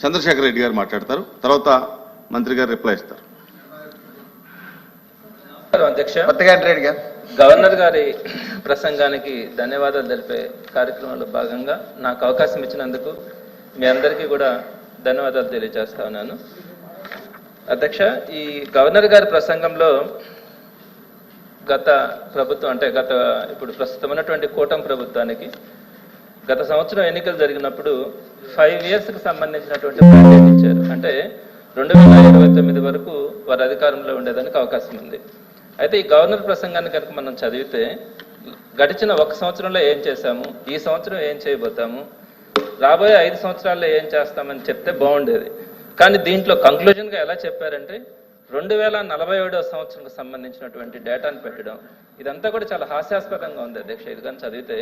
చంద్రశేఖర్ రెడ్డి గారు మాట్లాడతారు. తర్వాత మంత్రి గారు రిప్లై ఇస్తారు. అధ్యక్ష రెడ్డి గారు గవర్నర్ గారి ప్రసంగానికి ధన్యవాదాలు తెలిపే కార్యక్రమంలో భాగంగా నాకు అవకాశం ఇచ్చినందుకు మీ అందరికీ కూడా ధన్యవాదాలు తెలియజేస్తా ఉన్నాను. అధ్యక్ష ఈ గవర్నర్ గారి ప్రసంగంలో గత ప్రభుత్వం అంటే గత ఇప్పుడు ప్రస్తుతం ఉన్నటువంటి కూటమి ప్రభుత్వానికి గత సంవత్సరం ఎన్నికలు జరిగినప్పుడు ఫైవ్ ఇయర్స్కి సంబంధించినటువంటి ప్యాకేజ్ ఇచ్చారు. అంటే రెండు వేల ఇరవై తొమ్మిది వరకు వారి అధికారంలో ఉండేదానికి అవకాశం ఉంది. అయితే ఈ గవర్నర్ ప్రసంగాన్ని కనుక మనం చదివితే గడిచిన ఒక సంవత్సరంలో ఏం చేశాము? ఈ సంవత్సరం ఏం చేయబోతాము? రాబోయే ఐదు సంవత్సరాల్లో ఏం చేస్తామని చెప్తే బాగుండేది. కానీ దీంట్లో కంక్లూజన్గా ఎలా చెప్పారంటే రెండు వేల నలభై ఏడవ సంవత్సరంకి సంబంధించినటువంటి డేటాను పెట్టడం ఇదంతా కూడా చాలా హాస్యాస్పదంగా ఉంది అధ్యక్ష. ఇది కానీ చదివితే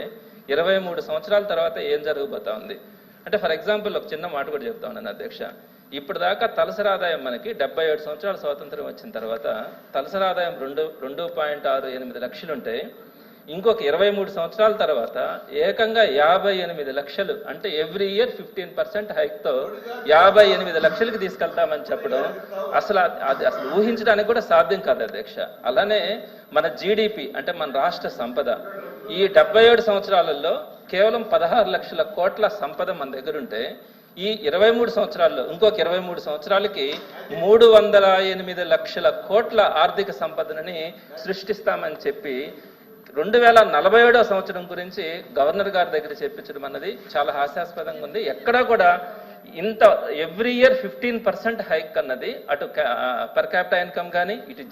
ఇరవై మూడు సంవత్సరాల తర్వాత ఏం జరగబోతా ఉంది? అంటే ఫర్ ఎగ్జాంపుల్ ఒక చిన్న మాట కూడా చెప్తా ఉన్నాను అధ్యక్ష. ఇప్పుడు దాకా తలసరి ఆదాయం మనకి డెబ్బై ఏడు సంవత్సరాల స్వాతంత్రం వచ్చిన తర్వాత తలసరి ఆదాయం రెండు రెండు పాయింట్ ఆరు ఎనిమిది లక్షలు ఉంటాయి ఇంకొక ఇరవై మూడు సంవత్సరాల తర్వాత ఏకంగా యాభై ఎనిమిది లక్షలు అంటే ఎవ్రీ ఇయర్ ఫిఫ్టీన్ పర్సెంట్ హైక్తో యాభై ఎనిమిది లక్షలకి తీసుకెళ్తామని చెప్పడం అసలు అది- అసలు ఊహించడానికి కూడా సాధ్యం కాదు అధ్యక్ష. అలానే మన జీడిపి అంటే మన రాష్ట్ర సంపద ఈ డెబ్బై ఏడు సంవత్సరాలలో కేవలం పదహారు లక్షల కోట్ల సంపద మన దగ్గర ఉంటే ఈ ఇరవై మూడు సంవత్సరాల్లో ఇంకొక ఇరవై మూడు సంవత్సరాలకి మూడు వందల ఎనిమిది లక్షల కోట్ల ఆర్థిక సంపదనని సృష్టిస్తామని చెప్పి రెండు వేల నలభై ఏడవ సంవత్సరం గురించి గవర్నర్ గారి దగ్గర చెప్పించడం అన్నది చాలా హాస్యాస్పదంగా ఉంది. ఎక్కడా కూడా ఇంత every year fifteen percent hike అన్నది అటు పర్ క్యాపిటల్ ఇన్కమ్ కానీ ఇటు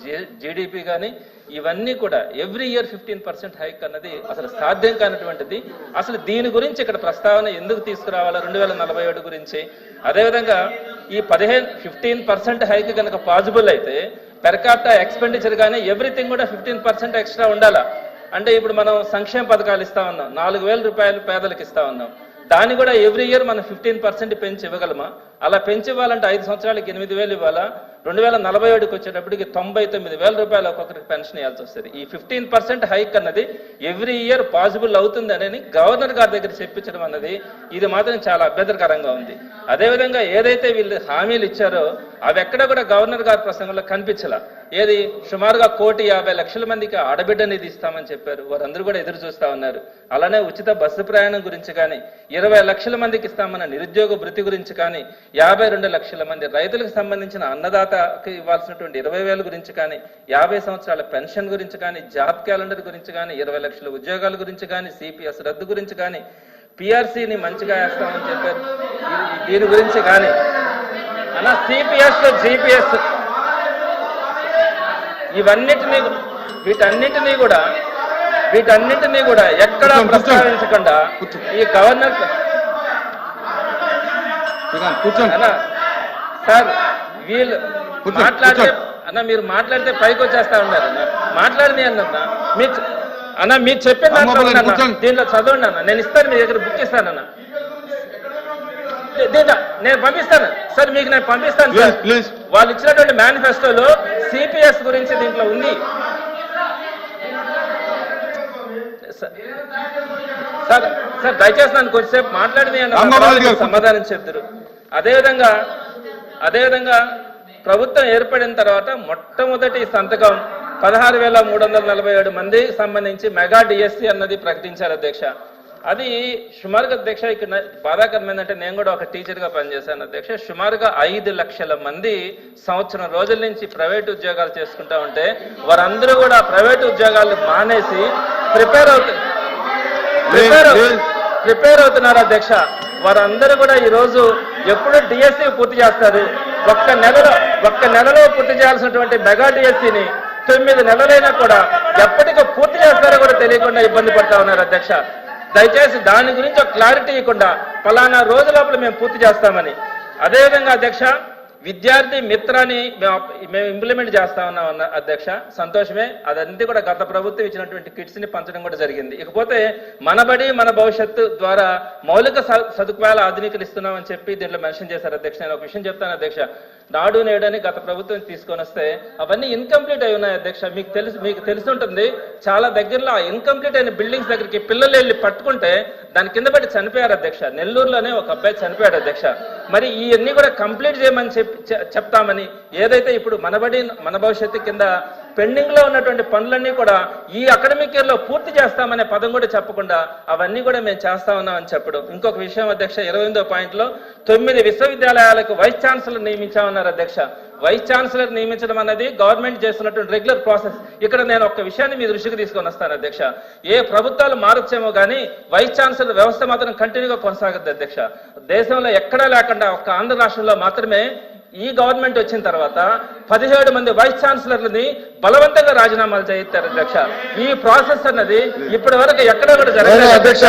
జీడిపి కానీ ఇవన్నీ కూడా every year fifteen percent hike అన్నది అసలు సాధ్యం కానటువంటిది. అసలు దీని గురించి ఇక్కడ ప్రస్తావన ఎందుకు తీసుకురావాలా రెండు వేల నలభై ఏడు గురించి. అదేవిధంగా ఈ పదిహేను ఫిఫ్టీన్ పర్సెంట్ హైక్ కనుక పాసిబుల్ అయితే పెర్ క్యాపిటల్ ఎక్స్పెండిచర్ కానీ ఎవ్రీథింగ్ కూడా ఫిఫ్టీన్ పర్సెంట్ ఎక్స్ట్రా ఉండాలా? అంటే ఇప్పుడు మనం సంక్షేమ పథకాలు ఇస్తా ఉన్నాం. నాలుగు వేల రూపాయలు పేదలకు ఇస్తా ఉన్నాం. దాన్ని కూడా ఎవ్రీ ఇయర్ మనం ఫిఫ్టీన్ పర్సెంట్ పెంచి ఇవ్వగలమా? అలా పెంచి ఇవ్వాలంటే ఐదు సంవత్సరాలకి ఎనిమిది వేలు ఇవ్వాలా? రెండు వేల నలభై ఏడుకి వచ్చేటప్పటికి తొంభై తొమ్మిది వేల రూపాయలు ఒక్కొక్కరికి పెన్షన్ ఇవ్వాల్సి వస్తుంది. ఈ ఫిఫ్టీన్ పర్సెంట్ హైక్ అన్నది ఎవ్రీ ఇయర్ పాసిబుల్ అవుతుంది అనేది గవర్నర్ గారి దగ్గర చెప్పించడం అన్నది ఇది మాత్రం చాలా అభ్యంతరకరంగా ఉంది. అదేవిధంగా ఏదైతే వీళ్ళు హామీలు ఇచ్చారో అవి ఎక్కడ కూడా గవర్నర్ గారి ప్రసంగంలో కనిపించాల. ఏది? సుమారుగా కోటి యాభై లక్షల మందికి ఆడబిడ్డ నిధి ఇస్తామని చెప్పారు. వారందరూ కూడా ఎదురు చూస్తా ఉన్నారు. అలానే ఉచిత బస్సు ప్రయాణం గురించి కానీ ఇరవై లక్షల మందికి ఇస్తామన్న నిరుద్యోగ భృతి గురించి కానీ యాభై రెండు లక్షల మంది రైతులకు సంబంధించిన అన్నదాతకి ఇవ్వాల్సినటువంటి ఇరవై వేల గురించి కానీ యాభై సంవత్సరాల పెన్షన్ గురించి కానీ జాబ్ క్యాలెండర్ గురించి కానీ ఇరవై లక్షల ఉద్యోగాల గురించి కానీ సిపిఎస్ రద్దు గురించి కానీ పిఆర్సీని మంచిగా వేస్తామని చెప్పారు. దీని గురించి కానీ అన్న సిపిఎస్ జిపిఎస్ ఇవన్నిటినీ వీటన్నిటినీ కూడా వీటన్నిటినీ కూడా ఎక్కడా. ప్రస్తావించకుండా ఈ గవర్నర్ సార్ వీళ్ళు మాట్లాడితే. అన్న మీరు మాట్లాడితే పైకి వచ్చేస్తా ఉన్నారు అన్న. మాట్లాడింది అన్న మీరు చె- అన్న మీరు చెప్పిన దాంట్లో చదవండి అన్న. నేను ఇస్తాను మీ దగ్గర బుక్ ఇస్తానన్న నేను పంపిస్తాను. సార్ మీకు నేను పంపిస్తాను ప్లీజ్ సార్. ప్లీజ్ వాళ్ళు ఇచ్చినటువంటి మేనిఫెస్టోలో సిపిఎస్ గురించి దీంట్లో ఉంది. సార్ సార్ దయచేసి నన్ను కొంచెంసేపు గారు. సమాధానం చెప్తారు అదేవిధంగా అదేవిధంగా ప్రభుత్వం ఏర్పడిన తర్వాత మొట్టమొదటి సంతకం పదహారు వేల మూడు వందల నలభై ఏడు మంది సంబంధించి మెగా డిఎస్సి అన్నది ప్రకటించారు అధ్యక్ష. అది సుమారుగా అధ్యక్ష ఇక్కడ బాధాకరం ఏంటంటే నేను కూడా ఒక టీచర్గా పనిచేశాను అధ్యక్ష. సుమారుగా ఐదు లక్షల మంది సంవత్సరం రోజుల నుంచి ప్రైవేట్ ఉద్యోగాలు చేసుకుంటా ఉంటే వారందరూ కూడా ప్రైవేట్ ఉద్యోగాలు మానేసి ప్రిపేర్ అవుతారు ప్రిపేర్. ప్రిపేర్ అవుతున్నారు అధ్యక్ష. వారందరూ కూడా ఈ రోజు ఎప్పుడు డిఎస్సి పూర్తి చేస్తారు. ఒక్క నెలలో ఒక్క నెలలో పూర్తి చేయాల్సినటువంటి మెగా డిఎస్సిని తొమ్మిది నెలలైనా కూడా ఎప్పటికీ పూర్తి చేస్తారో కూడా తెలియకుండా ఇబ్బంది పడతా ఉన్నారు అధ్యక్ష. దయచేసి దాని గురించి ఒక క్లారిటీ ఇవ్వకుండా పలానా రోజు లోపల మేము పూర్తి చేస్తామని. అదేవిధంగా అధ్యక్ష విద్యార్థి మిత్రాన్ని మేము మేము ఇంప్లిమెంట్ చేస్తా ఉన్నాం అన్న అధ్యక్ష. సంతోషమే. అదంతా కూడా గత ప్రభుత్వం ఇచ్చినటువంటి కిట్స్ని పంచడం కూడా జరిగింది. ఇకపోతే మనబడి మన భవిష్యత్తు ద్వారా మౌలిక స- సదుపాయాలు ఆధునీకరిస్తున్నామని చెప్పి దీంట్లో మెన్షన్ చేశారు అధ్యక్ష. నేను ఒక విషయం చెప్తాను అధ్యక్ష. నాడు నేడు అని గత ప్రభుత్వం తీసుకొని వస్తే అవన్నీ ఇన్కంప్లీట్ అయి ఉన్నాయి అధ్యక్ష. మీకు తెలుసు మీకు తెలిసి ఉంటుంది చాలా దగ్గరలో ఆ ఇన్కంప్లీట్ అయిన బిల్డింగ్స్ దగ్గరికి పిల్లలు వెళ్ళి పట్టుకుంటే దాని కింద పడి చనిపోయారు అధ్యక్ష. నెల్లూరులోనే ఒక అబ్బాయి చనిపోయాడు అధ్యక్ష. మరి ఇవన్నీ కూడా కంప్లీట్ చేయమని చెప్పి చెప్తామని ఏదైతే ఇప్పుడు మనబడి మన భవిష్యత్తు కింద పెండింగ్లో ఉన్నటువంటి పనులన్నీ కూడా ఈ అకాడమిక్ ఇయర్లో పూర్తి చేస్తామనే పదం కూడా చెప్పకుండా అవన్నీ కూడా మేము చేస్తా ఉన్నామని చెప్పడం. ఇంకొక విషయం అధ్యక్ష ఇరవై ఎనిమిదో పాయింట్లో తొమ్మిది విశ్వవిద్యాలయాలకు వైస్ ఛాన్సలర్ నియమించామన్నారు అధ్యక్ష. వైస్ ఛాన్సలర్ నియమించడం అనేది గవర్నమెంట్ చేస్తున్నటువంటి రెగ్యులర్ ప్రాసెస్. ఇక్కడ నేను ఒక విషయాన్ని మీ దృష్టికి తీసుకొని వస్తాను అధ్యక్ష. ఏ ప్రభుత్వాలు మారొచ్చేమో కానీ వైస్ ఛాన్సలర్ వ్యవస్థ మాత్రం కంటిన్యూగా కొనసాగుద్ది అధ్యక్ష. దేశంలో ఎక్కడా లేకుండా ఒక్క ఆంధ్ర రాష్ట్రంలో మాత్రమే ఈ గవర్నమెంట్ వచ్చిన తర్వాత పదిహేడు మంది వైస్ ఛాన్సలర్లని బలవంతంగా రాజీనామాలు చేయిస్తారు అధ్యక్ష ఈ ప్రాసెస్ అన్నది ఇప్పటి వరకు ఎక్కడ కూడా జరగలేదు అధ్యక్ష?